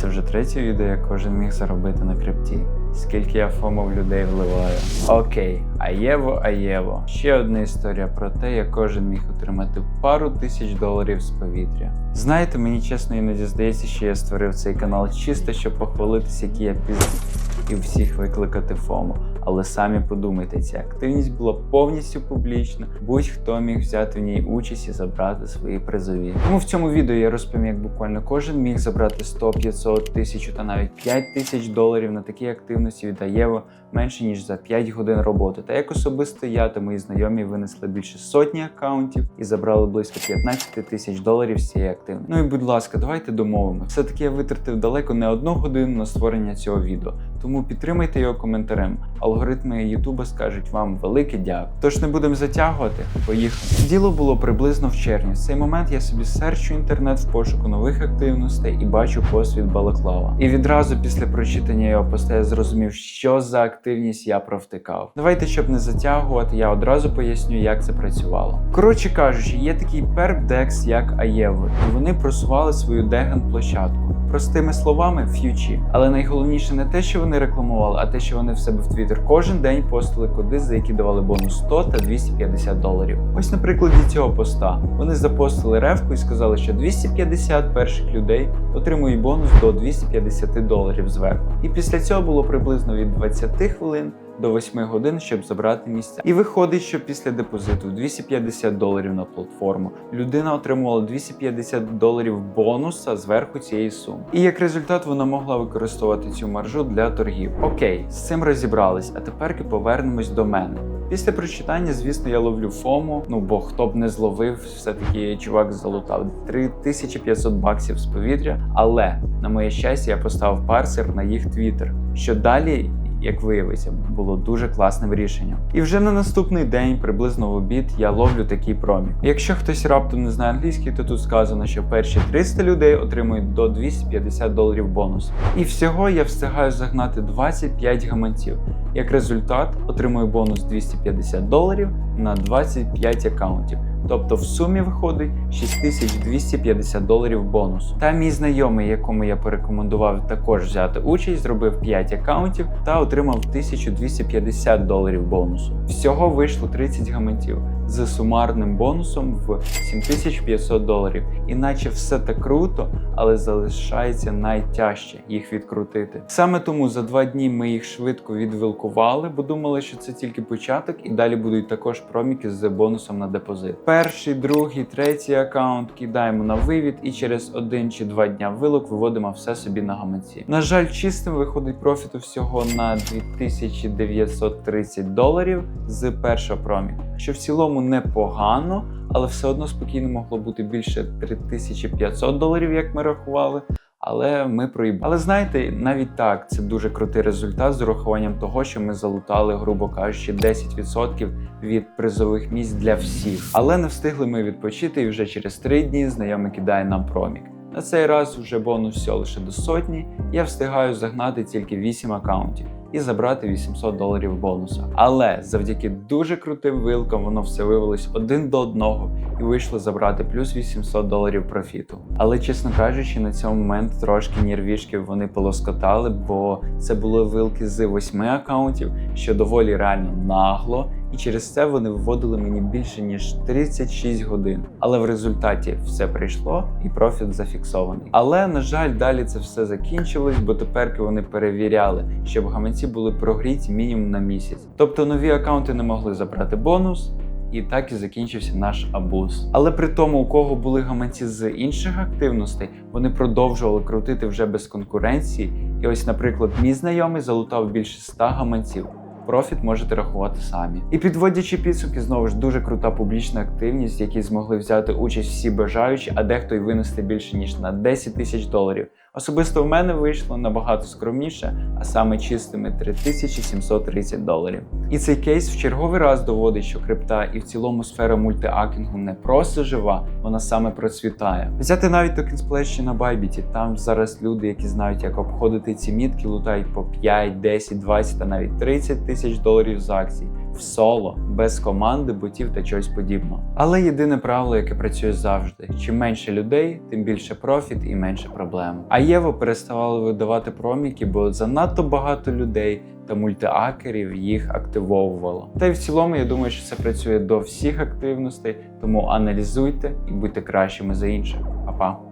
це вже третє відео, як кожен міг заробити на крипті. Скільки я фомов людей вливаю. Окей, Аєво, Аєво. Ще одна історія про те, як кожен міг отримати пару тисяч доларів з повітря. Знаєте, мені чесно іноді здається, що я створив цей канал чисто, щоб похвалитися, який я піз і всіх викликати фому. Але самі подумайте, ця активність була повністю публічна, будь-хто міг взяти в ній участь і забрати свої призові. Тому в цьому відео я розповім, як буквально кожен міг забрати 100, 500, 1000 та навіть 5 тисяч доларів на такій активності від Аєво менше ніж за 5 годин роботи. Та як особисто я та мої знайомі винесли більше сотні аккаунтів і забрали близько 15 тисяч доларів з цієї активності. Ну і будь ласка, давайте домовимося. Все таки я витратив далеко не одну годину на створення цього відео. Тому підтримайте його коментарем. Алгоритми Ютуба скажуть вам велике дякую. Тож не будемо затягувати. Поїхали. Діло було приблизно в червні. В цей момент я собі серчу інтернет в пошуку нових активностей і бачу пост від Балаклава. І відразу після прочитання його поста я зрозумів, що за активність я провтикав. Давайте, щоб не затягувати, я одразу поясню, як це працювало. Коротше кажучи, є такий перпдекс, як Аєво, і вони просували свою деген площадку. Простими словами, ф'ючі. Але найголовніше не те, що вони рекламували, а те, що вони в себе в Твіттер кожен день постили коди, за які давали бонус 100 та 250 доларів. Ось на прикладі цього поста вони запостили ревку і сказали, що 250 перших людей отримують бонус до 250 доларів зверху. І після цього було приблизно від 20 хвилин. До 8 годин, щоб забрати місця. І виходить, що після депозиту 250 доларів на платформу людина отримувала 250 доларів бонуса зверху цієї суми. І як результат вона могла використовувати цю маржу для торгів. Окей, з цим розібрались, а тепер повернемось до мене. Після прочитання, звісно, я ловлю фому. Ну бо хто б не зловив, все-таки чувак залутав 3500 баксів з повітря. Але на моє щастя, я поставив парсер на їх твіттер. Що далі як виявиться, було дуже класним рішенням. І вже на наступний день, приблизно в обід, я ловлю такий промік. Якщо хтось раптом не знає англійський, то тут сказано, що перші 300 людей отримують до 250 доларів бонус. І всього я встигаю загнати 25 гаманців. Як результат, отримую бонус 250 доларів на 25 аккаунтів. Тобто в сумі виходить 6250 доларів бонусу. Та мій знайомий, якому я порекомендував також взяти участь, зробив 5 аккаунтів та отримав 1250 доларів бонусу. Всього вийшло 30 гамантів з сумарним бонусом в 7500 доларів. Іначе все так круто, але залишається найтяжче їх відкрутити. Саме тому за два дні ми їх швидко відвилкували, бо думали, що це тільки початок, і далі будуть також проміки з бонусом на депозит. Перший, другий, третій аккаунт кидаємо на вивід, і через один чи два дня вилок виводимо все собі на гаманці. На жаль, чистим виходить профіту всього на 2930 доларів з першого проміку, що в цілому непогано, але все одно спокійно могло бути більше 3500 доларів, як ми рахували. Але ми проїбали. Але знаєте, навіть так це дуже крутий результат з урахуванням того, що ми залутали, грубо кажучи, 10% від призових місць для всіх. Але не встигли ми відпочити, і вже через 3 дні знайомий кидає нам промік. На цей раз вже бонус всього лише до сотні. Я встигаю загнати тільки 8 аккаунтів і забрати 800 доларів бонуса. Але завдяки дуже крутим вилкам воно все вивелось один до одного і вийшло забрати плюс 800 доларів профіту. Але чесно кажучи, на цьому момент трошки нервішки вони полоскотали, бо це були вилки з восьми аккаунтів, що доволі реально нагло. І через це вони виводили мені більше ніж 36 годин. Але в результаті все прийшло і профіт зафіксований. Але на жаль, далі це все закінчилось, бо тепер вони перевіряли, щоб гаманці були прогріті мінімум на місяць. Тобто нові аккаунти не могли забрати бонус. І так і закінчився наш абуз. Але при тому, у кого були гаманці з інших активностей, вони продовжували крутити вже без конкуренції. І ось, наприклад, мій знайомий залутав більше 100 гаманців. Профіт можете рахувати самі. І підводячи підсумки, знову ж дуже крута публічна активність, в якій змогли взяти участь всі бажаючі, а дехто й винести більше ніж на 10 тисяч доларів. Особисто в мене вийшло набагато скромніше, а саме чистими 3730 доларів. І цей кейс в черговий раз доводить, що крипта і в цілому сфера мультиакінгу не просто жива, вона саме процвітає. Взяти навіть токен сплещі на Байбіті. Там зараз люди, які знають, як обходити ці мітки, лутають по 5, 10, 20 та навіть 30 тисяч доларів з акцій. В соло, без команди, ботів та чогось подібного. Але єдине правило, яке працює завжди: чим менше людей, тим більше профіт і менше проблем. А Єво переставали видавати проміки, бо занадто багато людей та мультиакерів їх активовувало. Та й в цілому, я думаю, що це працює до всіх активностей, тому аналізуйте і будьте кращими за інших. Па-па!